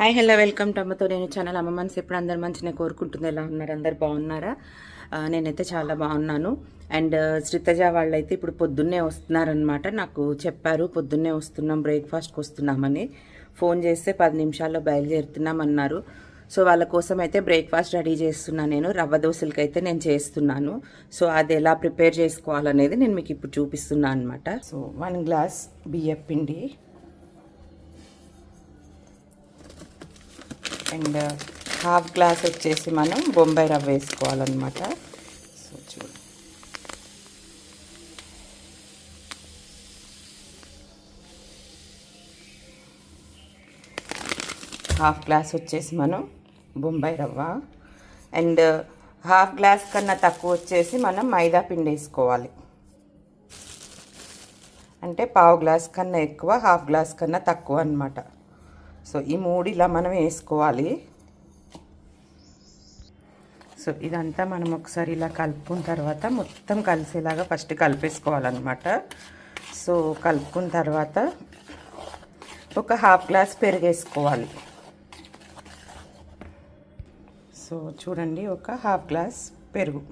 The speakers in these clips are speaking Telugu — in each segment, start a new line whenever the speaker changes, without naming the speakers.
హాయ్ హలో వెల్కమ్ టు అమ్మతో నేను ఛానల్. అమ్మ మనసు ఎప్పుడు అందరు మంచిగా కోరుకుంటుంది. ఎలా ఉన్నారు? అందరు బాగున్నారా? నేనైతే చాలా బాగున్నాను. అండ్ శ్రీతజ వాళ్ళైతే ఇప్పుడు పొద్దున్నే వస్తున్నారనమాట నాకు చెప్పారు పొద్దున్నే వస్తున్నాం బ్రేక్ఫాస్ట్కి వస్తున్నామని. ఫోన్ చేస్తే పది నిమిషాల్లో బయలుదేరుతున్నాం అన్నారు సో వాళ్ళ కోసం అయితే బ్రేక్ఫాస్ట్ రెడీ చేస్తున్నాను నేను. రవ్వ దోశలకి అయితే నేను చేస్తున్నాను. సో అది ఎలా ప్రిపేర్ చేసుకోవాలనేది నేను మీకు ఇప్పుడు చూపిస్తున్నాను అనమాట సో వన్ గ్లాస్ బియ్యపిండి పిండి. అండ్ హాఫ్ గ్లాస్ వచ్చేసి మనం బొంబాయి రవ్వ వేసుకోవాలన్నమాట. సో చూడు. హాఫ్ గ్లాస్ వచ్చేసి మనం బొంబాయి రవ్వ. అండ్ హాఫ్ గ్లాస్ కన్నా తక్కువ వచ్చేసి మనం మైదా పిండి వేసుకోవాలి. అంటే పావు గ్లాస్ కన్నా ఎక్కువ హాఫ్ గ్లాస్ కన్నా తక్కువ అనమాట సో ఈ మూడు ఇలా మనం వేసుకోవాలి. సో ఇదంతా మనం ఒకసారి ఇలా కలుపుకున్న తర్వాత మొత్తం కలిసేలాగా ఫస్ట్ కలిపేసుకోవాలన్నమాట. సో కలుపుకున్న తర్వాత ఒక హాఫ్ గ్లాస్ పెరుగేసుకోవాలి. సో చూడండి ఒక హాఫ్ గ్లాస్ పెరుగు.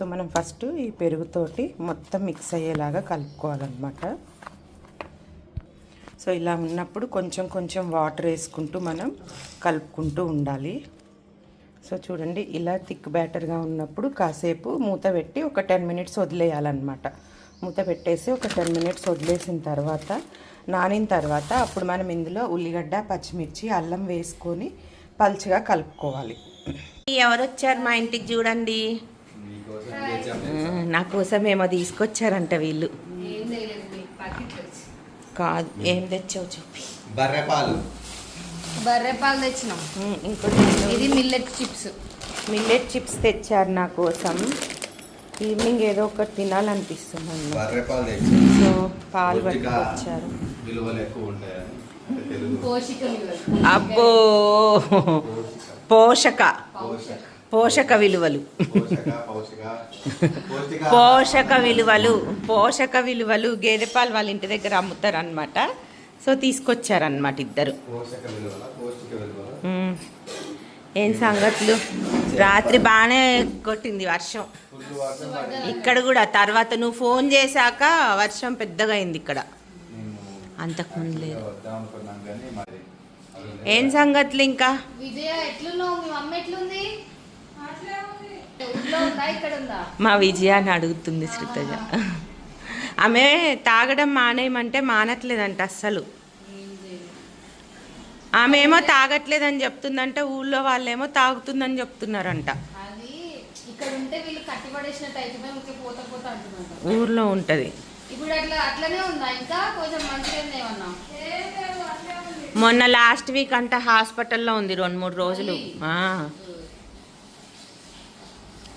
సో మనం ఫస్ట్ ఈ పెరుగుతోటి మొత్తం మిక్స్ అయ్యేలాగా కలుపుకోవాలన్నమాట. సో ఇలా ఉన్నప్పుడు కొంచెం కొంచెం వాటర్ వేసుకుంటూ మనం కలుపుకుంటూ ఉండాలి. సో చూడండి ఇలా థిక్ బ్యాటర్గా ఉన్నప్పుడు కాసేపు మూత పెట్టి ఒక టెన్ మినిట్స్ వదిలేయాలన్నమాట. మూత పెట్టేసి ఒక టెన్ మినిట్స్ వదిలేసిన తర్వాత నానిన తర్వాత అప్పుడు మనం ఇందులో ఉల్లిగడ్డ పచ్చిమిర్చి అల్లం వేసుకొని పల్చగా కలుపుకోవాలి. ఎవరు వచ్చారు మా ఇంటికి చూడండి. నా కోసం ఏమో తీసుకొచ్చారంట వీళ్ళు. కాదు ఏం తెచ్చావు చూపి.
బర్రెపాలు.
బర్రె పాలు తెచ్చినాం ఇంకోటి
ఇది మిల్లెట్ చిప్స్
మిల్లెట్ చిప్స్ తెచ్చారు నా కోసం. ఈవినింగ్ ఏదో ఒకటి తినాలనిపిస్తుంది.
బర్రెపాలు
సో పాలు పట్టుకొచ్చారు. అబ్బో! పోషక.
పోషక.
పోషక విలువలు.
పోషక
విలువలు పోషక విలువలు గేదె పాలు వాళ్ళ ఇంటి దగ్గర అమ్ముతారనమాట సో తీసుకొచ్చారనమాట ఇద్దరు. ఏం సంగతులు? రాత్రి బాగానే కొట్టింది వర్షం. ఇక్కడ కూడా తర్వాత నువ్వు ఫోన్ చేశాక వర్షం పెద్దగా అయింది ఇక్కడ. అంతకుముందు లేదు. ఏం సంగతులు ఇంకా?
మీ
మా విజయాన్ని అడుగుతుంది శ్రీతజ ఆమె తాగడం మానేయమంటే మానట్లేదంట అస్సలు. ఆమె ఏమో తాగట్లేదని చెప్తుందంటే ఊళ్ళో వాళ్ళేమో తాగుతుందని చెప్తున్నారంట. ఊర్లో ఉంటుంది. మొన్న లాస్ట్ వీక్ అంతా హాస్పిటల్లో ఉంది రెండు మూడు రోజులు.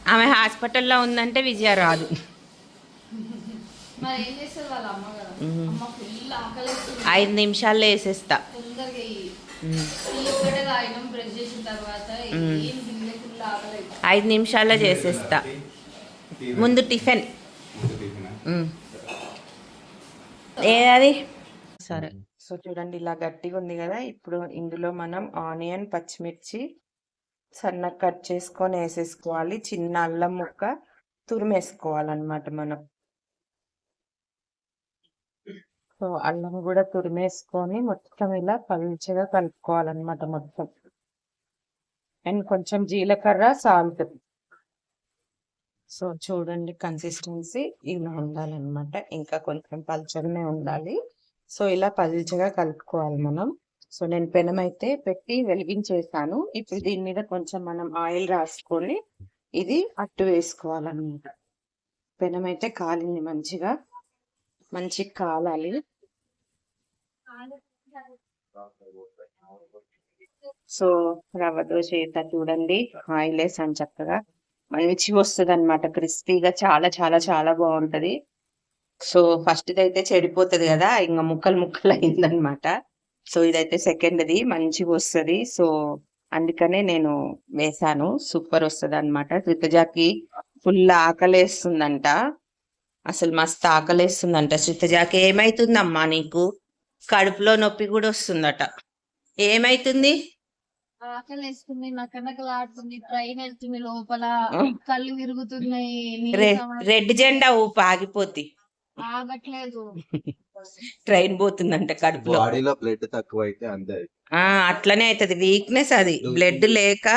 ఆమె హాస్పిటల్లో ఉందంటే విజయ రాదు. ఐదు నిమిషాల్లో వేసేస్తా. ఐదు నిమిషాల్లో చేసేస్తా. ముందు టిఫిన్. ఏది సరే. సో చూడండి ఇలా గట్టిగా ఉంది కదా. ఇప్పుడు ఇందులో మనం ఆనియన్ పచ్చిమిర్చి సన్న కట్ చేసుకొని వేసేసుకోవాలి. చిన్న అల్లం ముక్క తురిమేసుకోవాలన్నమాట మనం. సో అల్లం కూడా తురిమేసుకొని మొత్తం ఇలా పలుచగా కలుపుకోవాలన్నమాట మొత్తం. అండ్ కొంచెం జీలకర్ర సాల్ట్. సో చూడండి కన్సిస్టెన్సీ ఇలా ఉండాలన్నమాట. ఇంకా కొంచెం పలుచగానే ఉండాలి. సో ఇలా పలుచగా కలుపుకోవాలి మనం. సో నేను పెనం అయితే పెట్టి వెలిగించేసాను. ఇప్పుడు దీని మీద కొంచెం మనం ఆయిల్ రాసుకొని ఇది అట్టు వేసుకోవాలన్నమాట. పెనం అయితే కాలింది మంచిగా. మంచిగా కాలాలి. సో రవ్వ దోశ అయితే చూడండి. ఆయిల్ వేసాను చక్కగా. మంచి వస్తుంది అనమాట క్రిస్పీగా చాలా చాలా చాలా బాగుంటది. సో ఫస్ట్ అయితే చెడిపోతుంది కదా. ఇంకా ముక్కలు ముక్కలు అయిందనమాట సో ఇదైతే సెకండ్ది మంచిగా వస్తుంది. సో అందుకనే నేను వేశాను సూపర్ వస్తుంది అనమాట శ్రీతజాకి ఫుల్ ఆకలేస్తుందంట. అసలు మస్తు ఆకలేస్తుందంట. శ్రీతజాకి ఏమైతుందమ్మా నీకు? కడుపులో నొప్పి కూడా వస్తుందట. ఏమైతుంది?
ఆకలి వేస్తుంది నకనకలు ఆడుతుంది ట్రైన్ వెళ్తుంది లోపల కళ్ళు విరుగుతున్నాయి
రె
నీరసం
రెడ్ జెండా ఊపి ఆగిపోద్ది
ఆగట్లేదు.
ట్రైన్ పోతుందంట కడుపులో.
బాడీలో బ్లడ్ తక్కువ అయితే అంతే.
ఆ అట్లనే అవుతుంది వీక్నెస్ అది. బ్లడ్ లేక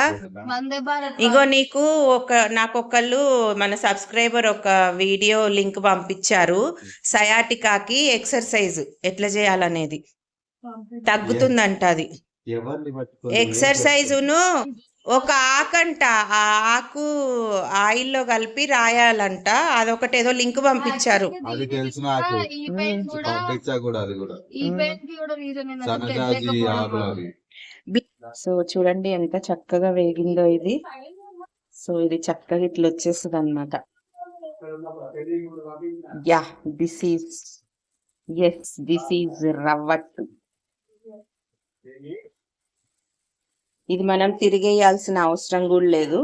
వందే భారత్
ఇగో నీకు ఒక నాకు ఒకళ్ళు మన సబ్స్క్రైబర్ ఒక వీడియో లింక్ పంపించారు. సయాటికాకి ఎక్సర్సైజ్ ఎట్లా చేయాలనేది. తగ్గుతుందంట అది. ఎక్సర్సైజును ఒక ఆకంట ఆ ఆకు ఆయిల్లో కలిపి రాయాలంట. అదొకటి ఏదో లింక్ పంపించారు.
అది తెలుసు నాకు
ఈ పెయిన్ కూడా
పంపించా కూడా అది కూడా.
ఈ పెయిన్కి కూడా రీజన్
సన్నజాజి ఆకులు అవి.
సో చూడండి ఎంత చక్కగా వేగిందో ఇది. సో ఇది చక్కగా ఇట్లా వచ్చేస్తుంది అనమాట yeah this is yes this is రవ్వట్టు ఇది మనం తిరిగేయాల్సిన అవసరం కూడా లేదు.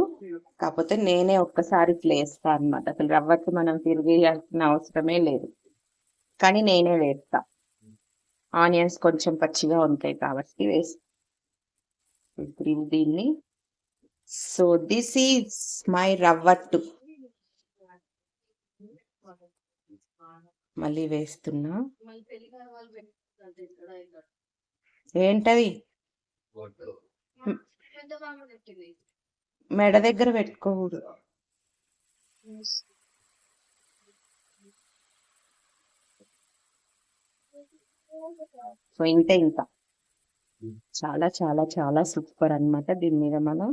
కాకపోతే నేనే ఒక్కసారి ఇట్లా వేస్తా అనమాట అసలు రవ్వట్టు మనం తిరిగేయాల్సిన అవసరమే లేదు. కానీ నేనే వేస్తా. ఆనియన్స్ కొంచెం పచ్చిగా ఉంటాయి కాబట్టి వేస్తా. ఇప్పుడు దీన్ని. సో దిస్ ఈజ్ మై రవ్వట్టు మళ్ళీ వేస్తున్నా. ఏంటది? మెడ దగ్గర పెట్టుకోకూడదు. సో ఇంతే ఇంకా. చాలా చాలా చాలా సూపర్ అన్నమాట. దీని మీద మనం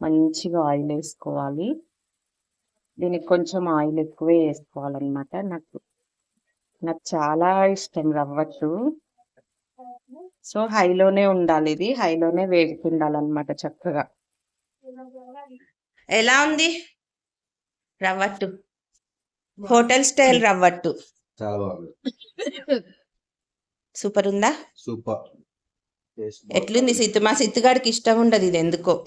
మంచిగా ఆయిల్ వేసుకోవాలి. దీనికి కొంచెం ఆయిల్ ఎక్కువే వేసుకోవాలన్నమాట. నాకు నాకు చాలా ఇష్టం రవ్వట్టు సో హైలోనే ఉండాలి ఇది. హైలోనే వేగుతుండాలన్నమాట చక్కగా. ఎలా ఉంది? రవ్వట్టు. హోటల్ స్టైల్ రవ్వట్టు. సూపర్ ఉందా?
సూపర్.
ఎట్లుంది సిత్తు మా సిత్తుగాడికి ఇష్టం ఉండదు ఇది ఎందుకో.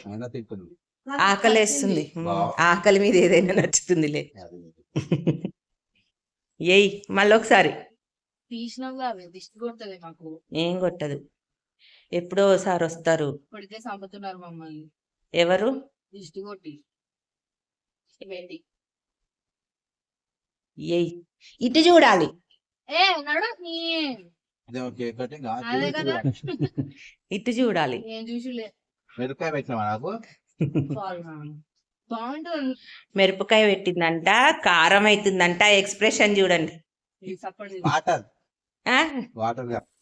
ఆకలేస్తుంది
వావ్.
ఆకలి మీద ఏదైనా నచ్చుతుందిలే.
అది.
ఏయ్ మళ్ళీ ఒకసారి
తీసినాగా దిష్టి మాకు.
ఏం కొట్టదు. ఎప్పుడో ఒకసారి వస్తారు.
కొడితే చంపుతున్నారు మమ్మల్ని.
ఎవరు?
దిష్టి కొట్టి. పెట్టి.
ఏయ్ ఇటు చూడాలి.
ఏ నడు నీ అదే కదా.
ఇటు చూడాలి.
నేను చూసిలే.
మిరపకాయ పెట్టినావా నాకు?
బాగుంటుంది.
మిరపకాయ పెట్టిందంట కారం అవుతుందంట ఎక్స్ప్రెషన్ చూడండి.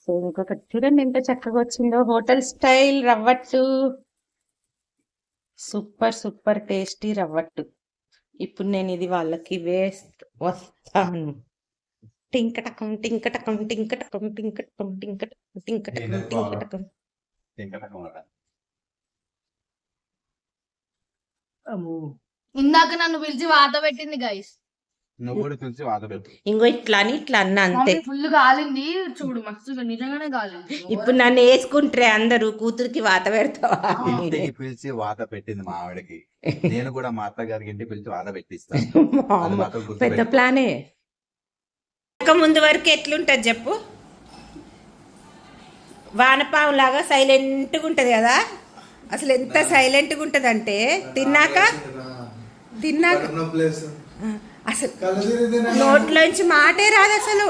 సో ఇంకొకటి చూడండి ఎంత చక్కగా వచ్చిందో. హోటల్ స్టైల్ రవ్వట్టు. సూపర్ సూపర్ టేస్టీ రవ్వట్టు. ఇప్పుడు నేను ఇది వాళ్ళకి వేస్ట్ వస్తాను. టింకటకం టింకటకం టింకటకం టింకటకం టింకటకం టింకటకం? టింకటకం.
ఇందాక నన్ను పిలిచి వాత పెట్టింది గైస్
నువ్వు కూడా తెలిసి వాత పెట్టు
ఇంకో ఇట్లా అని ఇట్లా అన్న అంతే.
ఫుల్ కాలింది చూడు మస్తు నిజంగానే కాలింది
ఇప్పుడు నన్ను వేసుకుంటారే అందరూ కూతురికి వాత పెడతావా.
ఇంటికి పిలిచి వాత పెట్టింది మా ఆవిడకి. నేను కూడా మా అత్తగారికి ఇంటికి పిలిచి వాత పెట్టిస్తాను
పెద్ద. ప్లానే. ఇంకా ముందు వరకు ఎట్లుంటది చెప్పు? వానపాము లాగా సైలెంట్గా ఉంటది కదా? అసలు ఎంత సైలెంట్గా ఉంటది అంటే తిన్నాక? తిన్నాక అసలు నోట్లోంచి మాటే రాదు అసలు.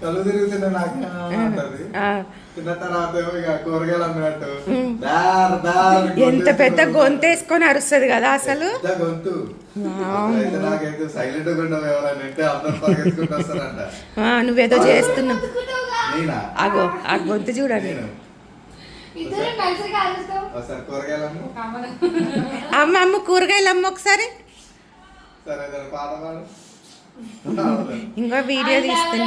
కళ్ళు తిరుగుతున్నా నాకు తిన్న తర్వాత కూరగాయలు
ఎంత పెద్ద గొంతేసుకొని అరుస్తుంది కదా అసలు?
పెద్ద గొంతు. అయితే నాకైతే సైలెంట్గా ఉండవు ఎవరైనా అంటే అందరు పరిగెత్తుకుంటూ వస్తారంట.
ఆ, నువ్వేదో చేస్తున్నావు. అగో ఆ గొంతు చూడండి
నేను
ఇద్దరు కలిసి కాలుస్తాం
ఒకసారి కూరగాయలు అమ్ము
అమ్మ కూరగాయలు అమ్మ ఒకసారి ఇంకో వీడియో తీస్తున్నా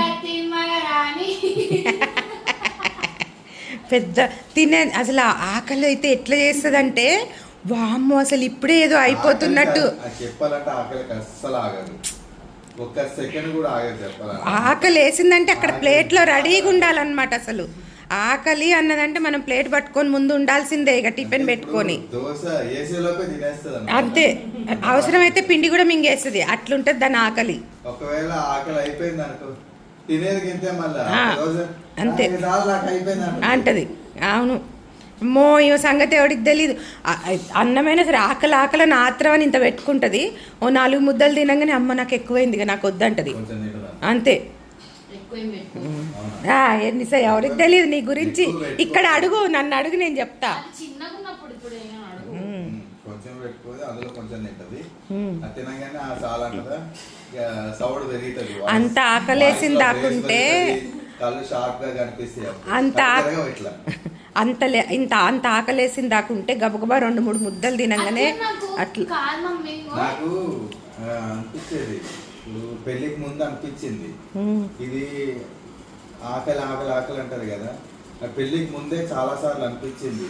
పెద్ద తినే అసలు ఆ ఆకలి అయితే ఎట్లా చేస్తుందంటే వామ్మో అసలు ఇప్పుడే ఏదో అయిపోతున్నట్టు.
అది చెప్పాలంటే ఆకలికి అస్సలు ఆగదు.
ఒక్క సెకండ్ కూడా ఆగదు చెప్పాలా
ఆకలి వేసిందంటే అక్కడ ప్లేట్లో రెడీగా ఉండాలన్నమాట అసలు. ఆకలి అన్నదంటే మనం ప్లేట్ పట్టుకొని ముందు ఉండాల్సిందే ఇక టిఫిన్ పెట్టుకొని. అంతే. అవసరమైతే పిండి కూడా మింగేస్తుంది. అట్లుంటది దాని ఆకలి.
ఒకవేళ అయిపోయింది అనుకో.
అంతే.
"నాకు చాలు, నాకు అయిపోయింది అనుకో.
అంటది. అవును. మో ఈ సంగతి ఎవడికి తెలియదు అన్నమైనా సరే ఆకలి ఆకలి ఆత్రం అని ఇంత పెట్టుకుంటది. ఓ నాలుగు ముద్దలు తినంగానే అమ్మ నాకు ఎక్కువైంది ఇక నాకు వద్దంటది. అంతే.
ఎక్కువ ఏం పెట్టుకో
ఆ, ఎన్ని సై ఎవరికి తెలియదు నీ గురించి. ఇక్కడ అడుగు నన్ను అడుగు నేను చెప్తా.
కొంచెం పెట్టుకోదు అందులో కొంచెం తింటది తినగానే ఆ సౌండ్ పెరుగుతుంది.
అంత ఆకలేసింది దాకుంటే
బేస్ పెరుగుతది, కళ్ళు షార్ప్గా కనిపిస్తాయి అప్పుడు.
అంత అంత లే ఇంత అంత ఆకలేసింది దాకుంటే గబగబా రెండు మూడు ముద్దలు తినంగానే
అట్లా నాకు
అనిపించేది. పెళ్ళికి ముందు అనిపించింది. ఇది ఆకలి ఆకలి ఆకలి అంటారు కదా. ఆ పెళ్ళికి ముందే చాలా సార్లు అనిపించింది.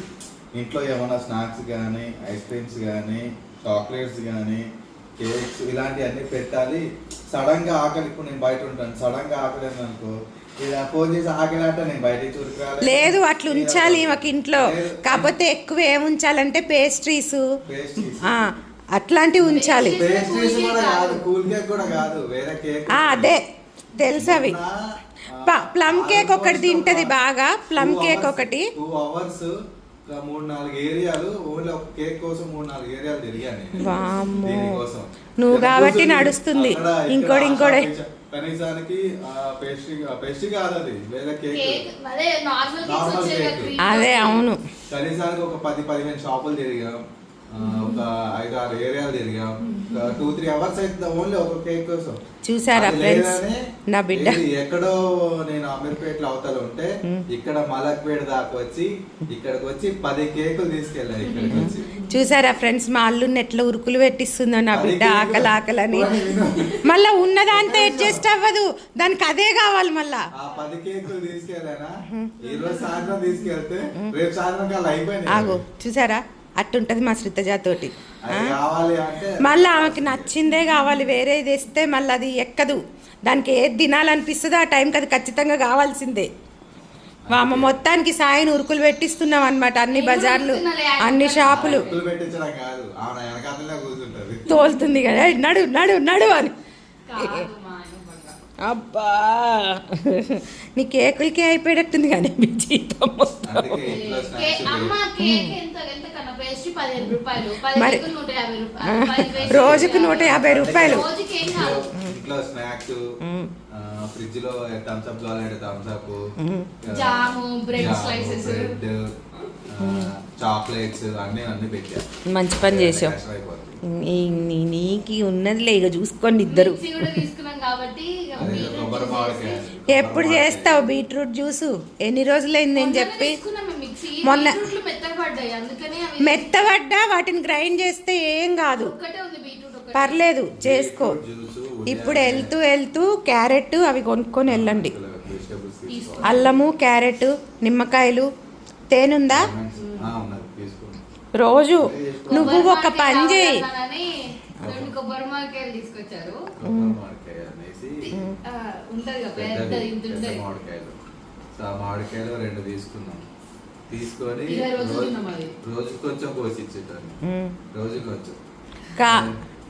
ఇంట్లో ఏమైనా స్నాక్స్ కానీ ఐస్ క్రీమ్స్ కానీ చాక్లెట్స్ కానీ కేక్స్ ఇలాంటివన్నీ పెట్టాలి. సడన్గా ఆకలి ఇప్పుడు నేను బయట ఉంటాను. సడన్గా ఆకలి అనుకో ఇలా ఫోన్ చేసి నేను చురుకురాలి
లేదు అట్లా ఉంచాలి మాకు ఇంట్లో. కాకపోతే ఎక్కువ ఏం ఉంచాలంటే పేస్ట్రీస్.
పేస్ట్రీస్
అట్లాంటివి ఉంచాలి.
పేస్ట్రీస్ కూడా కాదు కూల్ కేక్ కూడా కాదు వేరే కేక్
ఆ, అదే. తెలుసు అవి. ప్లమ్ కేక్ ఒకటి తింటది బాగా ప్లమ్ కేక్ ఒకటి. నువ్వు కాబట్టి నడుస్తుంది. ఇంకోటి,
ఆ
ఇంకోటి.
షాప్ కనీసానికి పేస్ట్రీ పేస్ట్రీ కాదు అది వేరే
కేక్. అదే.
అవును.
కనీసానికి ఒక పది పదిహేను షాపులు తిరిగాం. ఒక ఐదు ఆరు ఏరియాలు తిరిగాం. టూ త్రీ అవర్స్ అయితే ఓన్లీ ఒక కేక్ కోసం.
చూసారా ఫ్రెండ్స్? నా బిడ్డ.
ఎక్కడో నేను అమీర్పేటలో అవతల ఉంటే ఇక్కడ మలక్పేట దాకా వచ్చి ఇక్కడికి వచ్చి పది కేకులు తీసుకెళ్ళాను ఇక్కడికి వచ్చి.
చూసారా ఫ్రెండ్స్? మా అల్లుని ఎట్లా ఉరుకులు పెట్టిస్తుందో నా బిడ్డ ఆకలి ఆకలని. మళ్ళా ఉన్నదాంతో అడ్జస్ట్ అవ్వదు. దానికి అదే కావాలి మళ్ళా.
ఆ పది కేకులు తీసుకెళ్ళానా? ఈ రోజు సాయంత్రం తీసుకెళ్తే రేపు సాయంత్రం అయిపోయినాయి.
ఆగు. చూసారా? అట్టుంటది మా శ్రీతజాతోటి. మళ్ళీ ఆమెకి నచ్చిందే కావాలి వేరేది ఇస్తే మళ్ళీ అది ఎక్కదు. దానికి ఏది తినాలనిపిస్తుందో ఆ టైంకి అది ఖచ్చితంగా కావాల్సిందే. వామ మొత్తానికి సాయిని ఉరుకులు పెట్టిస్తున్నాం అనమాట అన్ని బజార్లు అన్ని షాపులు. తోలుతుంది కదా. "ఏయ్, నడు నడు నడు అని
కాదు మా ఆయన పక్క.
అబ్బా. నీ కేకులకే అయిపోయేటట్టుంది కానీ మీ జీతం మొత్తం. మరి- రోజుకు నూట యాభై రూపాయలు.
రోజుకి ఏం కాదు.
ఇంట్లో స్నాక్స్ ఫ్రిడ్జ్లో థమ్స్ అప్ కావాలంటే Thums Up
jam, bread slices.
Bread chocolates అన్ని అన్ని పెట్టా.
మంచి పని చేసావు. నీకి ఉన్నదిలే ఇక చూసుకోండి ఇద్దరు. ఎప్పుడు చేస్తావు బీట్రూట్ జ్యూసు? ఎన్ని రోజులైంది నేను
మొన్ననే
చెప్పి?
తీసుకున్నాం మేము మిక్సీ.
మొన్న- మెత్తబడ్డా? వాటిని గ్రైండ్ చేస్తే ఏం కాదు. పర్లేదు చేసుకో. ఇప్పుడు వెళ్తూ వెళ్తూ క్యారెట్ అవి కొనుక్కొని వెళ్ళండి. అల్లము క్యారెట్ నిమ్మకాయలు తేనుందా? రోజు నువ్వు ఒక పని చేయి.
కొబ్బరి మామిడికాయలు తీసుకొచ్చారు.
సో ఆ రెండు తీసుకున్నాం. తీసుకొని రోజు- కొంచెం కోసి. రోజు కొంచెం.
కా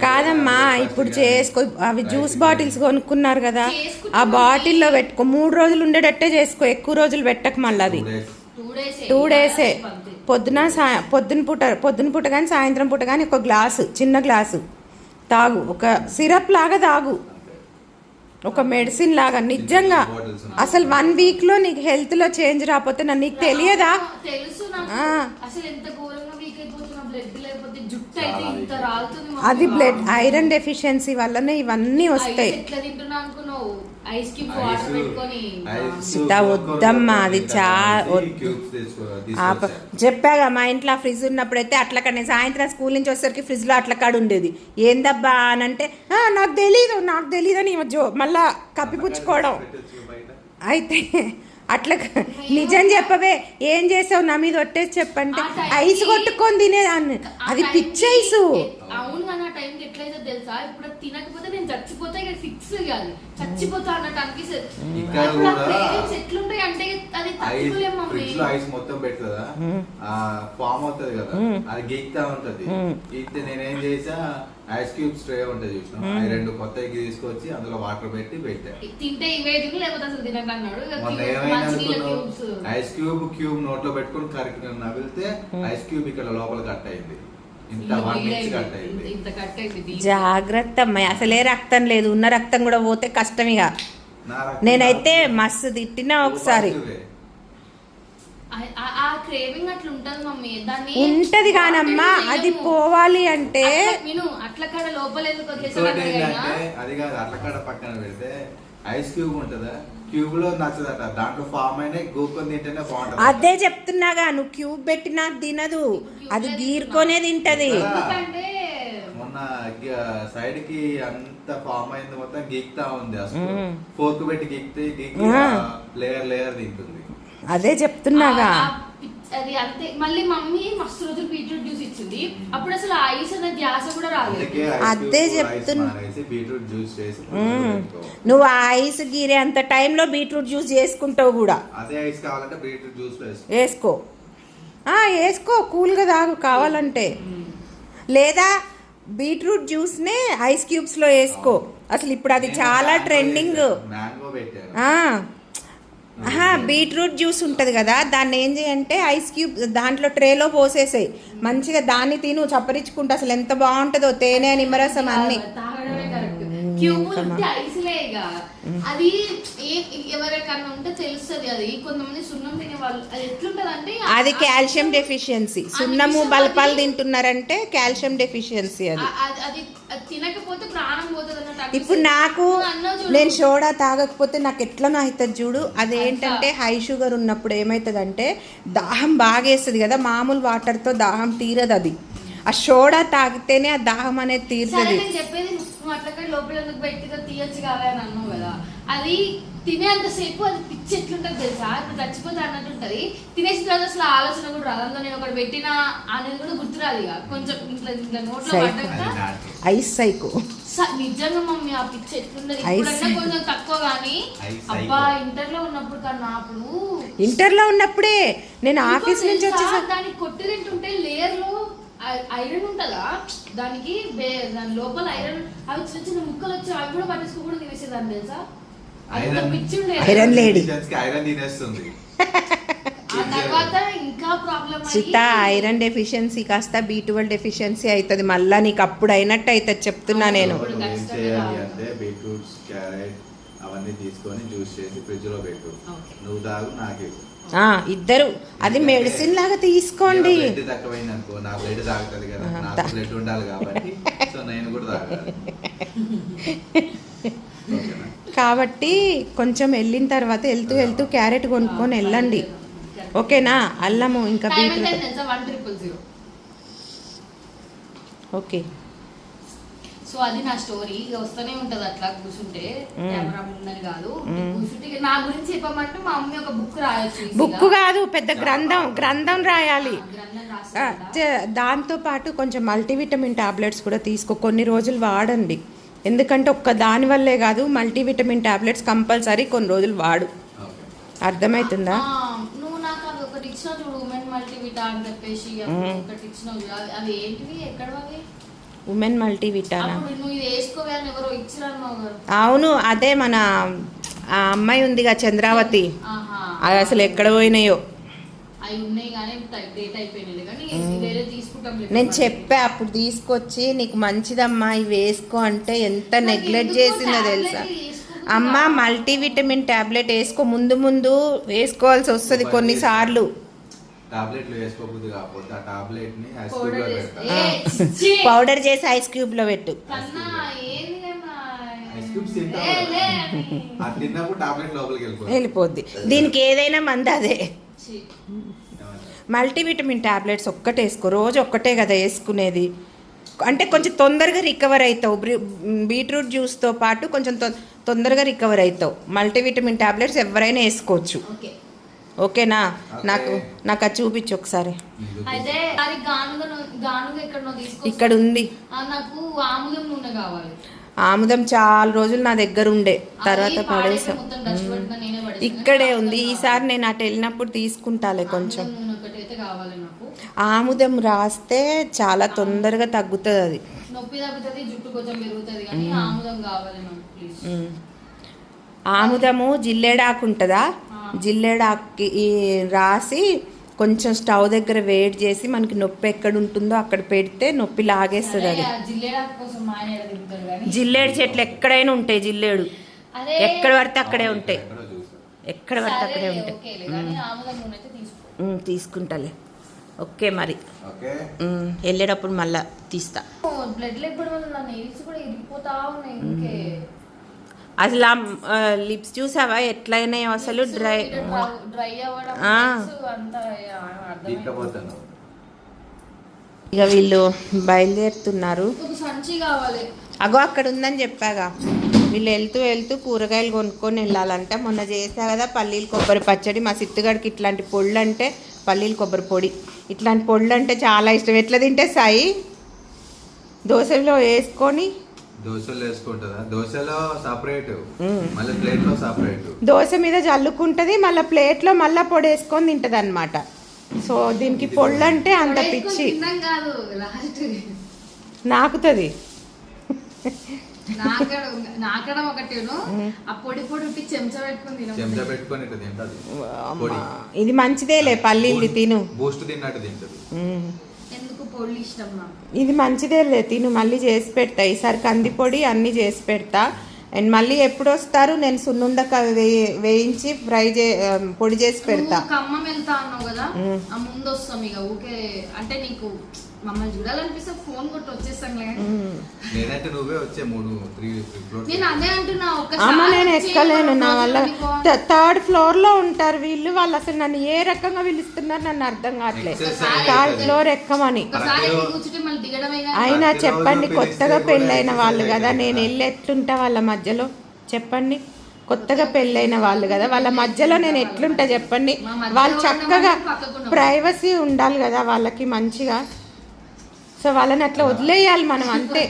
కాదమ్మా ఇప్పుడు చేసుకో అవి జ్యూస్ బాటిల్స్ కొనుక్కున్నారు కదా ఆ బాటిల్లో పెట్టుకో మూడు రోజులు ఉండేటట్టే చేసుకో ఎక్కువ రోజులు పెట్టక మళ్ళీ అది.
టూ డేసే
పొద్దున సాయ పొద్దున పూట పొద్దున పూట కానీ సాయంత్రం పూట కానీ ఒక గ్లాసు చిన్న గ్లాసు తాగు. ఒక సిరప్ లాగా తాగు. ఒక మెడిసిన్ లాగా. నిజంగా అసలు వన్ వీక్లో నీకు హెల్త్లో చేంజ్ రాకపోతే నన్ను నీకు తెలియదా?
తెలుసు నాకు.
ఆ.
అసలు ఎంత ఘోరంగా వీక్ అయిపోతున్నా బ్లడ్ లేకపోతే జుట్టు అయితే ఇంత రాలుతుంది మా
అది. బ్లడ్ ఐరన్ డెఫిషియన్సీ వల్లనే ఇవన్నీ వస్తాయి.
ఐస్ క్యూబ్ వాటర్ పెట్టుకొని
వద్దమ్మా, అది చా-. చెప్పాగా మా ఇంట్లో ఫ్రిడ్జ్ ఉన్నప్పుడైతే అట్లా కానీ సాయంత్రం స్కూల్ నుంచి వచ్చేసరికి ఫ్రిడ్జ్లో అట్లా కాడు ఉండేది. ఏందబ్బా అని అంటే "ఆ, నాకు తెలీదు నాకు తెలీదు అని జో మళ్ళా కప్పిపుచ్చుకోవడం. అయితే అట్లా నిజం చెప్పవే ఏం చేసావు నా మీద ఒట్టేసి చెప్పంటే ఐస్ కొట్టుకొని తినేదాన్ని. అది పిచ్చి ఐసు
అవును కానీ ఆ టైంకి ఎట్లయితే తెలుసా? ఇప్పుడు తినకపోతే నేను చచ్చిపోతే ఇక ఫిక్స్ కాదు చచ్చిపోతా అన్నట్టు అనిపిస్తుంది.
ఇక్కడ
అప్పుడు ఆ
కూడా
cravings ఎట్లుంటాయి అంటే అది
ఐస్
తట్టుకోలేం మమ్మీ
ఫ్రిడ్జ్లో ఐస్ మొత్తం పెడుతుందా ఆ ఫామ్ అవుతుంది కదా అది గీక్తా ఉంటది. గీక్తే నేనేం చేసా? ఐస్ క్యూబ్స్ ట్రే ఉంటది చూసిన అవి రెండు కొత్త ఎగ్ తీసుకొచ్చి అందులో వాటర్ పెట్టి పెట్టా.
తింటే ఇవే తిను లేకపోతే అసలు తినక అన్నాడు. ఇక
మొన్న
cubes,
ఏమైంది
మంచినీళ్ళ
అనుకున్నావు?
cubes.
ఐస్ క్యూబ్ క్యూబ్ నోట్లో పెట్టుకుని కరికి నవ్వితే ఐస్ క్యూబ్ ఇక్కడ లోపల కట్ అయింది.
జాగ్రత్త అమ్మాయి. అసలే రక్తం లేదు. ఉన్న రక్తం కూడా పోతే కష్టం ఇక. నేనైతే. మస్తు తిట్టినా ఒకసారి.
పాజిటివే.
ఆ- ఆ- ఆ క్రేవింగ్ అట్లా ఉంటది
కానమ్మా. అది పోవాలి అంటే
అట్లా కాడ లోపల ఎందుకు
అది కాదు అట్ల కాడ పక్కన పెడితే ఐస్ క్యూబ్ ఉంటుందా? క్యూబ్లో నచ్చదట. దాంట్లో ఫామ్ అయినా గోకొని తింటేనే బాగుంటది.
అదే చెప్తున్నాగా నువ్వు క్యూబ్ పెట్టినా తినదు. అది గీరుకొనే తింటది.
మొన్న సైడ్కి అంత ఫామ్ అయింది మొత్తం గీక్తా ఉంది అసలు. ఫోర్క్ పెట్టి గీక్తే గీక్కి
ఆ.
లేయర్ లేయర్ తింటుంది.
అదే చెప్తున్నాగా
అది అంతే. మళ్ళీ మమ్మీ మస్తు రోజులు బీట్రూట్ జ్యూస్ ఇచ్చింది. అప్పుడు అసలు ఐస్ అనే ధ్యాస కూడా రాలేదు.
అందుకే
అదే చెప్తున్నా.
జ్యూస్.
నువ్వు ఆ ఐస్ గీరే అంత టైంలో బీట్రూట్ జ్యూస్ చేసుకుంటావు కూడా.
అదే ఐస్ కావాలంటే బీట్రూట్ జ్యూస్ వేసుకో.
వేసుకో. ఆ, వేసుకో. కూల్గా తాగు కావాలంటే. లేదా బీట్రూట్ జ్యూస్నే ఐస్ క్యూబ్స్లో వేసుకో. అసలు ఇప్పుడు అది చాలా ట్రెండింగ్
మ్యాంగో పెట్టాను
ఆ. ఆహా బీట్రూట్ జ్యూస్ ఉంటుంది కదా దాన్ని ఏం చేయంటే ఐస్ క్యూబ్ దాంట్లో ట్రేలో పోసేసాయి. మంచిగా దాన్ని తిను చప్పరించుకుంటా అసలు ఎంత బాగుంటుందో తేనె నిమ్మరసం అన్ని.
అది ఏ- ఎవరికన్నా ఉంటే తెలుస్తుంది అది. కొంతమంది సున్నం తినే వాళ్ళు అది ఎట్లుంటది అంటే
అది కాల్షియం డెఫిషియన్సీ. సున్నము బల్పాలు తింటున్నారంటే కాల్షియం డెఫిషియన్సీ అది.
తినకపోతే ప్రాణం పోతుంది.
ఇప్పుడు నాకు. నేను సోడా తాగకపోతే నాకు ఎట్లనో అవుతుంది చూడు? అదేంటంటే హై షుగర్ ఉన్నప్పుడు ఏమవుతుందంటే దాహం బాగేస్తుంది కదా మామూలు వాటర్తో దాహం తీరదు అది ఆ సోడా తాగితేనే ఆ దాహం అనేది
సరే
తీరుతుంది.
నేను చెప్పేది నువ్వు అట్లా లోపల ఎందుకు తీయచ్చు కాదా అని అన్నావు కదా. అది తినేంతసేపు అది పిచ్చి ఎట్లుంటది తెలుసా? ఇప్పుడు చచ్చిపోతే అన్నట్టు ఉంటది. తినేసిన తర్వాత అసలు ఆ ఆలోచన కూడా రాదు. అందులో నేను ఒకటి పెట్టిన అనేది కూడా గుర్తురాదు ఇక. కొంచెం ఇట్లా ఇట్లా నోట్లో. పడ్డాక.
Ice psycho.
స- నిజంగా మమ్మీ ఆ పిచ్చి
ఐస్
ఇప్పుడన్నా కొంచెం తక్కువ కానీ
ఐస్
అబ్బా
సైకో.
ఇంటర్లో ఉన్నప్పుడు కన్నా అప్పుడు
ఇంటర్లో ఉన్నప్పుడే నేను ఆఫీస్ నుంచి వచ్చేసా
దానికి కొట్టి తింటుంటే లేయర్లో ఐ- ఐరన్ ఉంటుందా? దానికి దాని లోపల ఐరన్ అవి చిన్న చిన్న ముక్కలు వచ్చి అవి కూడా పట్టించుకోకుండా తినేసేదాన్ని తెలుసా?
Iron
lady.
తినేస్తుంది.
డెఫిషియన్సీ కాస్త బీ ట్వెల్వ్ డెఫిషియన్సీ అవుతుంది మళ్ళీ నీకు అప్పుడు అయినట్టు అవుతుంది చెప్తున్నా నేను.
అవన్నీ తీసుకొని జ్యూస్ చేసి ఫ్రిడ్జ్లో పెట్టు.
ఓకే.
నువ్వు తాగు నాకే
ఆ, ఇద్దరు. అది మెడిసిన్ లాగా తీసుకోండి.
కాబట్టి సో నేను కూడా తాగాలి ఓకేనా?
కాబట్టి కొంచెం వెళ్ళిన తర్వాత వెళ్తూ వెళ్తూ క్యారెట్ కొనుక్కొని వెళ్ళండి. ఓకేనా? అల్లము ఇంకా బీట్రూట్. ఓకే.
సో అది నా స్టోరీ. ఇక వస్తూనే ఉంటది అట్లా కూర్చుంటే. కెమెరా ముందని కాదు. కూర్చుంటే నా గురించి చెప్పమంటే మా మమ్మీ ఒక బుక్ రాయొచ్చు.
బుక్ కాదు పెద్ద గ్రంథం గ్రంథం రాయాలి. దాంతో పాటు కొంచెం మల్టీవిటమిన్ టాబ్లెట్స్ కూడా తీసుకో కొన్ని రోజులు వాడండి. ఎందుకంటే ఒక్క దాని వల్లే కాదు మల్టీవిటమిన్ టాబ్లెట్స్ కంపల్సరీ కొన్ని రోజులు వాడు. అర్థమవుతుందా
నువ్వు నాకు అది ఒకటి ఇచ్చిన చూడు ఉమెన్ మల్టీవిటా అని చెప్పేసి అప్పుడు ఒకటి ఇచ్చినావు చూడు. అది- అది ఏంటివి? ఎక్కడ అవి
ఉమెన్
ఇచ్చిరన్నావు కదా
అవును అదే మన ఆ అమ్మాయి ఉందిగా చంద్రావతి.
ఆహా.
అది అసలు ఎక్కడ పోయినాయో. నేను చెప్పా అప్పుడు తీసుకొచ్చి నీకు మంచిదమ్మా ఇవి వేసుకో అంటే ఎంత నెగ్లెక్ట్ చేసిందో తెలుసా? అమ్మ మల్టీవిటమిన్ టాబ్లెట్ వేసుకో ముందు ముందు వేసుకోవాల్సి వస్తుంది కొన్నిసార్లు.
టాబ్లెట్లు వేసుకోకూడదు కాకపోతే ఆ టాబ్లెట్ని ఐస్ క్యూబ్
పౌడర్లో.
పౌడర్ చేసి ఐస్ క్యూబ్లో పెట్టు?
ఐస్ తిన్నప్పుడు టాబ్లెట్ లోపలికి వెళ్ళిపోతుంది
వెళ్ళిపోద్ది. దీనికి ఏదైనా మంది అదే. మల్టీవిటమిన్ టాబ్లెట్స్ ఒక్కటే వేసుకో. రోజు ఒక్కటే కదా వేసుకునేది. అంటే కొంచెం తొందరగా రికవర్ అవుతావు బ్రీ- బీట్రూట్ జ్యూస్తో పాటు కొంచెం తొ- తొందరగా రికవర్ అవుతావు మల్టీవిటమిన్ టాబ్లెట్స్ ఎవరైనా వేసుకోవచ్చు. ఓకేనా?
ఓకే.
నాకు నాకు అది చూపించు ఒకసారి.
అయితే అది గానుగ నూ- గానుగ ఎక్కడనో తీసుకో
ఇక్కడ ఉంది.
నాకు ఆముదం నూనె కావాలి.
ఆముదం చాలా రోజులు నా దగ్గర ఉండే. తర్వాత పడేసాం. ఇక్కడే ఉంది. ఈసారి నేను అటు వెళ్ళినప్పుడు తీసుకుంటాలే కొంచెం.
ఆముదం నూనె ఒకటి అయితే కావాలి నాకు.
ఆముదం రాస్తే చాలా తొందరగా తగ్గుతుంది అది.
నొప్పి తగ్గుతుంది జుట్టు కొంచెం పెరుగుతుంది కానీ ఆముదం కావాలి నాకు ప్లీజ్
ఉమ్. ఆముదము జిల్లేడాకు ఉంటుందా జిల్లేడాకుకి ఈ రాసి కొంచెం స్టవ్ దగ్గర వేడి చేసి మనకి నొప్పి ఎక్కడ ఉంటుందో అక్కడ పెడితే నొప్పి లాగేస్తుంది అది.
జిల్లేడాకు
జిల్లేడు చెట్లు ఎక్కడైనా ఉంటాయి జిల్లేడు. ఎక్కడ పడితే అక్కడే ఉంటాయి.
ఎక్కడో
పడితే అక్కడే ఉంటాయి. తీసుకుంటాలే. ఓకే మరి. వెళ్ళేటప్పుడు మళ్ళా తీస్తా.
బ్లడ్ నా కూడా ఇరిగిపోతా ఉన్నాయి
అసలు ఆ లిప్స్ చూసావా? ఎట్లయినాయో అసలు? డ్రై
డ్రై
ఇక వీళ్ళు బయలుదేరుతున్నారు. అగో అక్కడ ఉందని చెప్పాగా. వీళ్ళు వెళ్తూ వెళ్తూ కూరగాయలు కొనుక్కొని వెళ్ళాలంట. మొన్న చేసా కదా పల్లీలు కొబ్బరి పచ్చడి. మా సిట్టుగాడికి ఇట్లాంటి పొళ్ళు అంటే పల్లీలు కొబ్బరి పొడి. ఇట్లాంటి పొళ్ళు అంటే చాలా ఇష్టం. ఎట్లా తింటే సాయి దోశలో వేసుకొని
దోశలు వేసుకుంటుందా? దోశలో సపరేట్. మళ్ళీ ప్లేట్లో సపరేట్.
దోశ మీద జల్లుకుంటుంది మళ్ళీ ప్లేట్లో మళ్ళీ పొడి వేసుకొని తింటుంది అనమాట సో దీనికి పొళ్ళు అంటే అంత పిచ్చి.
తిన్నాం కాదు లాస్ట్.
నాకుతుంది.
నాకడ నాకడం ఒకటేను. ఆ పొడి పొడి ఉట్టి చెంచా పెట్టుకుని
చెంచా
తినము
పెట్టుకొని ఇట్లా తింటది. పొడి.
ఇది మంచిదేలే పల్లీలు తిను.
బూస్ట్ తిన్నట్టు తింటది.
ఇది మంచిదేలే తిను మళ్ళీ చేసి పెడతా. ఈసారి కంది పొడి అన్నీ చేసి పెడతా. అండ్ మళ్ళీ ఎప్పుడు వస్తారు? నేను సున్నుండక వేయి వేయించి ఫ్రై చే పొడి చేసి పెడతా.
ఖమ్మం వెళ్తా అన్నావు కదా? ముందు వస్తాం ఇక ఊకే అంటే నీకు మమ్మల్ని చూడాలనిపిస్తే ఫోన్ కొట్టి వచ్చేస్తాంలే.
నేనంటే నువ్వే వచ్చే మూడు త్రీ
నేను అదే అంటున్నా
అమ్మ నేను ఎక్కలేను నా వల్ల. థర్డ్ ఫ్లోర్లో ఉంటారు వీళ్ళు వాళ్ళు అసలు నన్ను ఏ రకంగా పిలుస్తున్నారు నన్ను అర్థం కావట్లేదు. థర్డ్. ఫ్లోర్ ఎక్కమని. అయినా చెప్పండి కొత్తగా పెళ్ళైన వాళ్ళు కదా నేను. వెళ్ళి ఎట్లుంటా వాళ్ళ మధ్యలో? చెప్పండి. కొత్తగా పెళ్ళైన వాళ్ళు కదా వాళ్ళ మధ్యలో నేను ఎట్లుంటా చెప్పండి? వాళ్ళు చక్కగా. ప్రైవసీ ఉండాలి కదా వాళ్ళకి మంచిగా. సో వాళ్ళని అట్లా వదిలేయాలి మనం అంతే.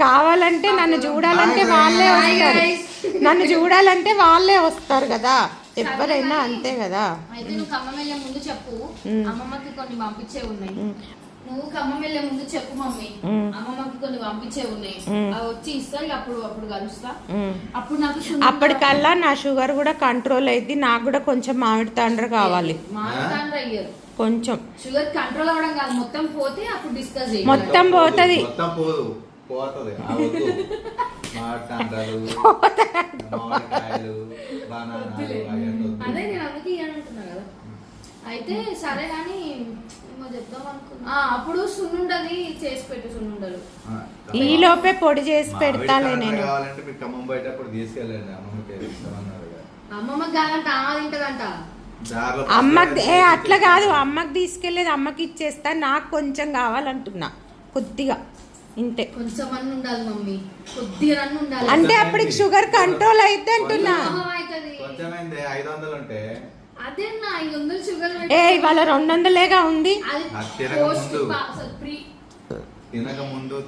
కావాలంటే నన్ను చూడాలంటే వాళ్ళే వస్తారు. నన్ను చూడాలంటే వాళ్ళే వస్తారు కదా. ఎవరైనా అంతే కదా.
ముందు చెప్పు. అమ్మమ్మకి కొన్ని పంపించే ఉన్నాయి. నువ్వు ఖమ్మం వెళ్ళే ముందు చెప్పు మమ్మీ. అమ్మమ్మకి కొన్ని పంపించే ఉన్నాయి. వచ్చి ఇస్తా అప్పుడు అప్పుడు కలుస్తా. అప్పుడు నాకు
అప్పటికల్లా నా షుగర్ కూడా కంట్రోల్ అయింది నాకు కూడా కొంచెం మామిడి తాండ్ర కావాలి.
మామిడి తాండ్ర అయ్యారు
కొంచెం.
షుగర్ కంట్రోల్ అవ్వడం కాదు మొత్తం పోతే అప్పుడు డిస్కస్ చేయాలి
మొత్తం పోతుంది.
మొత్తం పోదు పోతుంది.
అదే నేను అందుకే ఇయ్యను అంటున్నా కదా. అయితే సరే కానీ అప్పుడు సున్నుండది చేసి పెట్టు సున్నుండలు
ఈ లోపే పొడి చేసి పెడతాలే నేను.
కావాలంటే మీరు ఖమ్మం బయటప్పుడు తీసుకెళ్ళండి అమ్మమ్మకి ఇస్తామన్నారు కదా.
అమ్మమ్మకి కాదంట ఆమె తింటదంట.
అమ్మకి ఏ అట్లా కాదు. అమ్మకి తీసుకెళ్ళేది అమ్మకి ఇచ్చేస్తా. నాకు కొంచెం కావాలంటున్నా. కొద్దిగా. ఇంతే.
కొంచెం అన్న ఉండాలి మమ్మీ. కొద్దిగా అన్న ఉండాలి.
అంటే అప్పటికి షుగర్ కంట్రోల్ అయితే అంటున్నా. ఏ ఇవాళ రెండు వందలేగా ఉంది.
తినక
పోస్ట్
ముందు.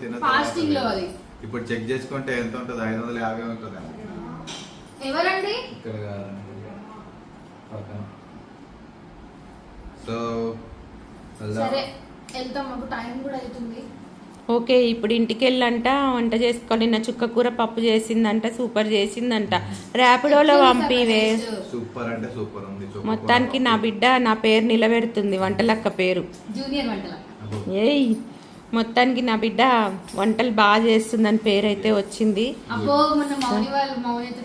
లో అది.
ఇప్పుడు చెక్ చేసుకుంటే ఎంత ఉంటుంది? ఐదు వందల యాభై ఉంటుంది?
ఎవరండి?
ఇక్కడ కాదండి. పక్కన. సో
సరే వెళ్తాం మాకు టైం కూడా అవుతుంది.
ఓకే ఇప్పుడు ఇంటికి వెళ్ళంట వంట చేసుకోవాలి. నా చుక్క కూర పప్పు చేసిందంట సూపర్ చేసిందంట. ర్యాపిడోలో పంపివే.
సూపర్ అంటే సూపర్ ఉంది
మొత్తానికి నా బిడ్డ నా పేరు నిలబెడుతుంది వంటలక్క పేరు.
జూనియర్ వంటల.
అబ్బో.
ఏయ్ మొత్తానికి నా బిడ్డ వంటలు బాగా చేస్తుందని పేరు అయితే వచ్చింది.
అబ్బో మొన్న మౌని వాళ్ళు మౌని అయితే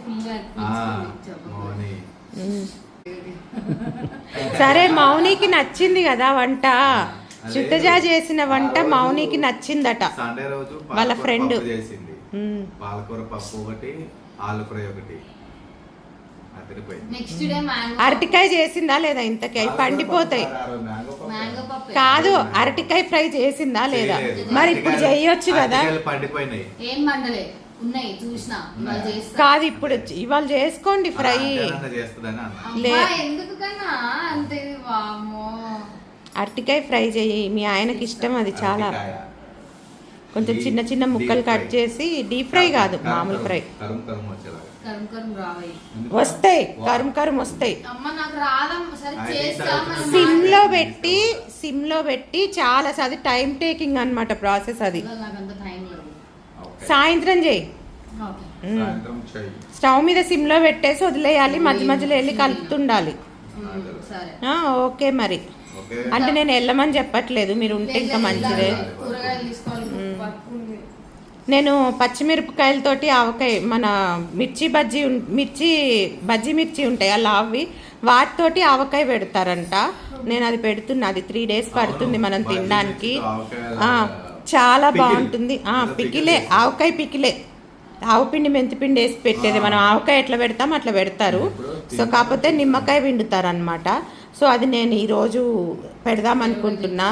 సరే మౌనికి నచ్చింది కదా వంట. శృతజ చేసిన వంట మౌనికి నచ్చిందట.
సండే రోజు
వాళ్ళ
చేసింది.
ఉమ్.
పాలకూర పప్పు ఒకటి ఆలు ఫ్రై ఒకటి
అరటికాయ చేసిందా లేదా ఇంతకీ? అవి పండిపోతాయి. కాదు అరటికాయ. ఫ్రై చేసిందా లేదా. మరి ఇప్పుడు చేయొచ్చు కదా.
పండిపోయినాయి.
ఉన్నాయి చూసిన.
కాదు ఇప్పుడు ఇవాళ చేసుకోండి ఫ్రై. అరటికాయ ఫ్రై చెయ్యి. మీ ఆయనకి ఇష్టం అది చాలా. కొంచెం చిన్న చిన్న ముక్కలు కట్. చేసి డీప్ ఫ్రై కాదు మామూలు ఫ్రై? వస్తాయి కరం కరం వస్తాయి.
సిమ్లో.
పెట్టి సిమ్లో పెట్టి చాలా అది టైం టేకింగ్ అన్నమాట ప్రాసెస్ అది
ఇవాళ నాకు అంత టైం లేదు
ఓకే.
సాయంత్రం చేయి.
ఓకే.
సాయంత్రం చెయ్యి
స్టవ్ మీద సిమ్లో పెట్టేసి వదిలేయాలి మధ్య మధ్యలో వెళ్ళి కలుపుతుండాలి.
ఉమ్, సరే.
ఆ, ఓకే మరి. అంటే నేను వెళ్ళమని చెప్పట్లేదు మీరు ఉంటే ఇంకా మంచిదే. నేను పచ్చిమిరపకాయలతోటి ఆవకాయ మన మిర్చి బజ్జీ ఉం- మిర్చి బజ్జీ మిర్చి ఉంటాయి అలా అవి. వాటితోటి ఆవకాయ పెడతారంట. నేను అది పెడుతున్నా అది త్రీ డేస్ పడుతుంది మనం తినడానికి. చాలా. బాగుంటుంది. పికిలే. ఆవకాయ పికిలే. ఆవపిండి మెంతిపిండి వేసి పెట్టేది. మనం ఆవకాయ ఎట్లా పెడతాం అట్లా పెడతారు. సో కాకపోతే నిమ్మకాయ పిండుతారు అనమాట సో అది నేను ఈరోజు పెడదాం అనుకుంటున్నా?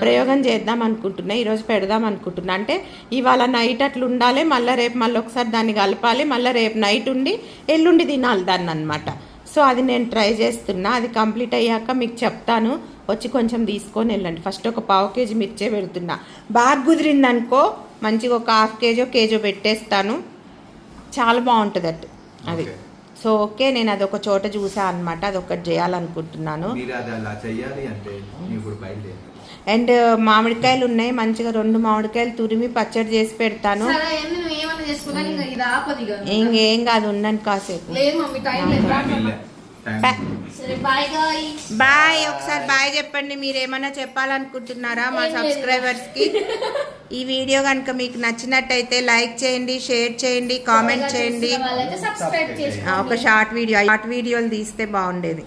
ప్రయోగం చేద్దాం అనుకుంటున్నా ఈరోజు పెడదాం అనుకుంటున్నా అంటే ఇవాళ నైట్ అట్లా ఉండాలి. మళ్ళీ రేపు మళ్ళీ ఒకసారి దాన్ని కలపాలి. మళ్ళీ రేపు నైట్ ఉండి ఎల్లుండి తినాలి దాన్ని అనమాట సో అది నేను ట్రై చేస్తున్నా. అది కంప్లీట్ అయ్యాక మీకు చెప్తాను. వచ్చి కొంచెం తీసుకొని వెళ్ళండి. ఫస్ట్ ఒక పావు కేజీ మిర్చే పెడుతున్నా. బాగా కుదిరింది అనుకో మంచిగా ఒక హాఫ్ కేజీ కేజీ పెట్టేస్తాను. చాలా బాగుంటుంది అటు అది. సో ఓకే నేను అది ఒక చోట చూసా అనమాట అది ఒకటి చేయాలనుకుంటున్నాను అండ్ మామిడికాయలు ఉన్నాయి. మంచిగా రెండు మామిడికాయలు తురిమి పచ్చడి చేసి పెడతాను.
ఇంకా
కాదు ఉండండి కాసేపు.
లేదు మమ్మీ టైం లేదు.
బా.
సరే బాయ్
ఒకసారి బాయ్ చెప్పండి. మీరు ఏమైనా చెప్పాలనుకుంటున్నారా మా
ఏం లేదు.
సబ్స్క్రైబర్స్కి? ఈ వీడియో కనుక మీకు నచ్చినట్టయితే లైక్ చేయండి షేర్ చేయండి కామెంట్ చేయండి. ఒక షార్ట్ వీడియో. షార్ట్ వీడియోలు తీస్తే బాగుండేది.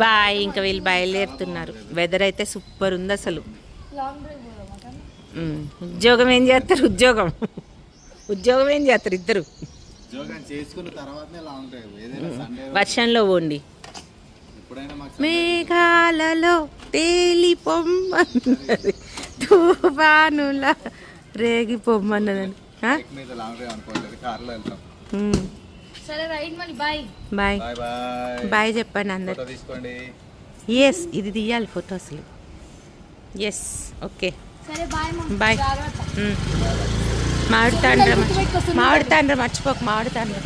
బాయ్ ఇంకా వీళ్ళు బయలుదేరుతున్నారు. వెదర్ అయితే సూపర్ ఉంది అసలు. ఉద్యోగం ఏం చేస్తారు? ఉద్యోగం. ఉద్యోగం ఏం చేస్తారు ఇద్దరు? వర్షంలో పోండి. మేఘాలలో తేలి పొమ్మన్నది. తుఫానుల రేగి పొమ్మన్నదని.
సరే right money bye
bye
bye
చెప్పండి అందరు.
ఫోటో తీసుకోండి.
ఎస్ ఇది తీయాలి ఫోటో అసలు. ఎస్ ఓకే
సరే బాయ్
బాయ్
జాగ్రత్త.
మామిడి తాండ్ర మామిడి తాండ్ర మర్చిపోక మామిడి తాండ్ర.